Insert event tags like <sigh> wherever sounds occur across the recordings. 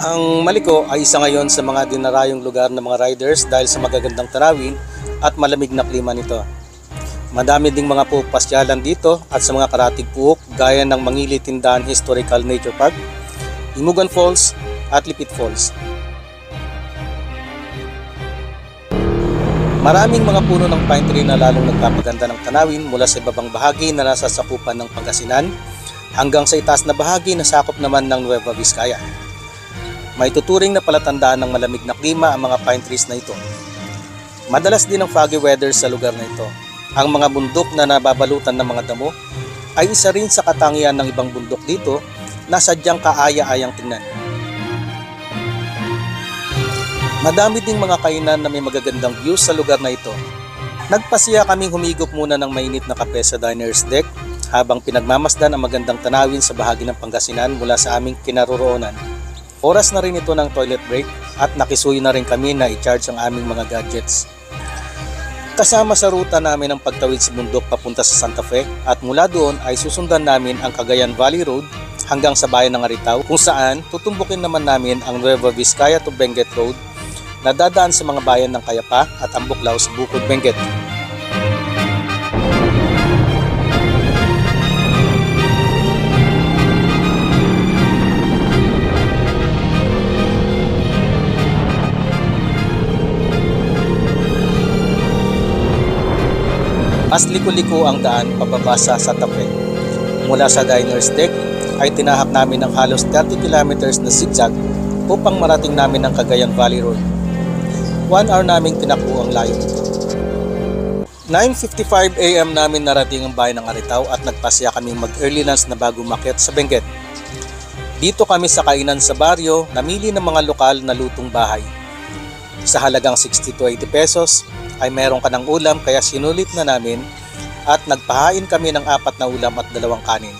Ang Maliko ay isa ngayon sa mga dinarayong lugar ng mga riders dahil sa magagandang tanawin at malamig na klima nito. Madami ding mga puhok pasyalan dito at sa mga karatig puhok gaya ng Mangili Tindahan Historical Nature Park, Imugan Falls at Lipit Falls. Maraming mga puno ng pine tree na lalong nagpapaganda ng tanawin mula sa ibabang bahagi na nasa sakupan ng Pangasinan hanggang sa itaas na bahagi na sakop naman ng Nueva Vizcaya. May tuturing na palatandaan ng malamig na klima ang mga pine trees na ito. Madalas din ang foggy weather sa lugar na ito. Ang mga bundok na nababalutan ng mga damo ay isa rin sa katangian ng ibang bundok dito na sadyang kaaya-ayang tingnan. Madami ding mga kainan na may magagandang views sa lugar na ito. Nagpasiya kaming humigop muna ng mainit na kape sa diner's deck habang pinagmamasdan ang magandang tanawin sa bahagi ng Pangasinan mula sa aming kinaroroonan. Oras na rin ito ng toilet break at nakisuyo na rin kami na i-charge ang aming mga gadgets. Kasama sa ruta namin ang pagtawid sa bundok papunta sa Santa Fe at mula doon ay susundan namin ang Cagayan Valley Road hanggang sa bayan ng Aritaw kung saan tutumbukin naman namin ang Nueva Vizcaya to Benguet Road na dadaan sa mga bayan ng Kayapa at Ambuklaw sa Bukod Benguet. Mas liko-liko ang daan pababa sa Santa. Mula sa diner's deck ay tinahak namin ng halos 30 kilometers na zigzag upang marating namin ang Cagayan Valley Road. One hour naming tinakbo ang layo nito. 9.55 a.m. namin narating ang bayan ng Aritaw at nagpasya kaming mag-early lunch na bago makyat sa Benguet. Dito kami sa kainan sa baryo, namili ng mga lokal na lutong bahay. Sa halagang 60 to 80 pesos ay meron ka ng ulam kaya sinulit na namin at nagpahain kami ng apat na ulam at dalawang kanin.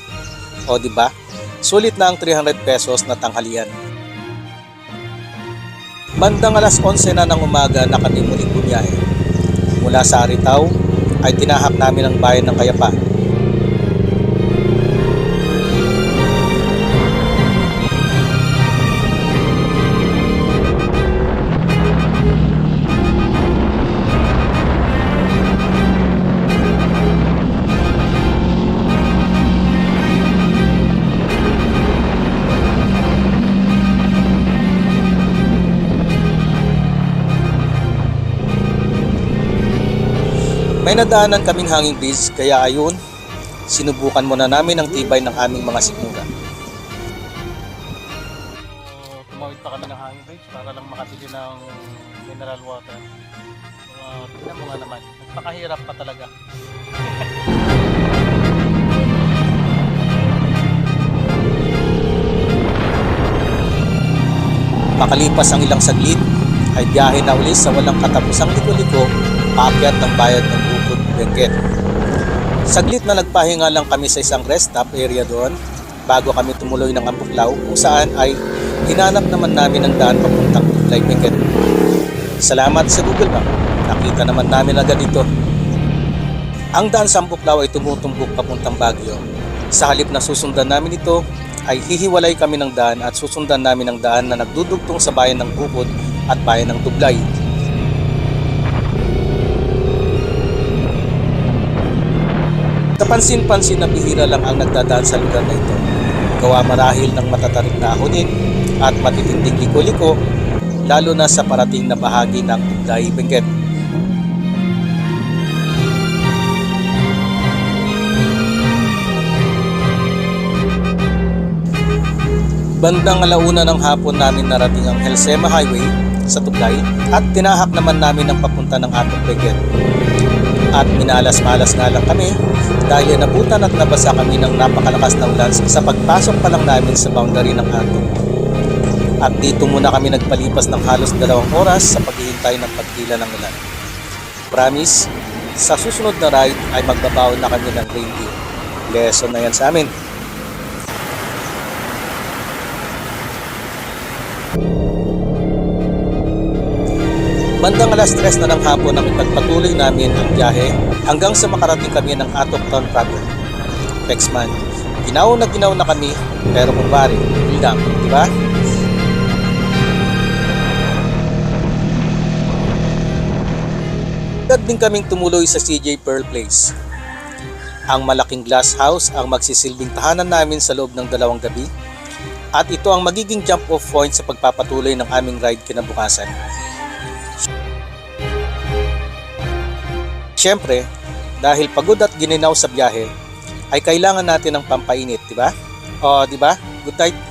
O di ba? Sulit na ang 300 pesos na tanghalian. Bandang alas 11 na ng umaga na kami muling bumiyahe. Mula sa Aritaw ay tinahak namin ang bayan ng Kayapa. May nadaanan kaming hanging bridge kaya ayun, sinubukan muna namin ang tibay ng aming mga sikmura. So, tumawid pa kami ng hanging bridge para lang makabili ng mineral water. Uh, tingnan mo nga naman, napakahirap pa talaga. <laughs> Makalipas ang ilang saglit, ay biyahe na ulit sa walang katapusang liko-liko paakyat ng bayad ng Benguet. Saglit na nagpahinga lang kami sa isang rest stop area doon bago kami tumuloy ng Ambuklaw kung saan ay hinanap naman namin ang daan papuntang Buklay Benguet. Salamat sa Google Map, nakita naman namin agad ito. Ang daan sa Ambuklaw ay tumutumbok papuntang Baguio. Sa halip na susundan namin ito, ay hihiwalay kami ng daan at susundan namin ang daan na nagdudugtong sa bayan ng Bukod at bayan ng Tublay. Kapansin-pansin na bihira lang ang nagdadaan sa lugar na ito. Gawa marahil ng matatarik na ahonin at matitinding liko-liko lalo na sa parating na bahagi ng Tublay Benguet. Bandang alauna ng hapon namin narating ang Helsema Highway sa Tublay at tinahak naman namin ang papunta ng Atong Benguet. At minalas-malas nga lang kami dahil nabutan at nabasa kami ng napakalakas na ulan sa pagpasok pa lang namin sa boundary ng Atong. At dito muna kami nagpalipas ng halos dalawang oras sa paghihintay ng pagtila ng ulan. Promise, sa susunod na ride ay magbabaon na kami ng reindeer. Lesson na yan sa amin. Bandang alas 3 na ng hapon ang ipagpatuloy namin ang biyahe hanggang sa makarating kami ng out of town proper. Pexman, ginaw na ginaw na kami pero kung pare, yun di ba? Agad din kaming tumuloy sa CJ Pearl Place. Ang malaking glass house ang magsisilbing tahanan namin sa loob ng dalawang gabi at ito ang magiging jump off point sa pagpapatuloy ng aming ride kinabukasan. Siyempre, dahil pagod at gininaw sa biyahe, ay kailangan natin ng pampainit, di ba? O, di ba? Good night.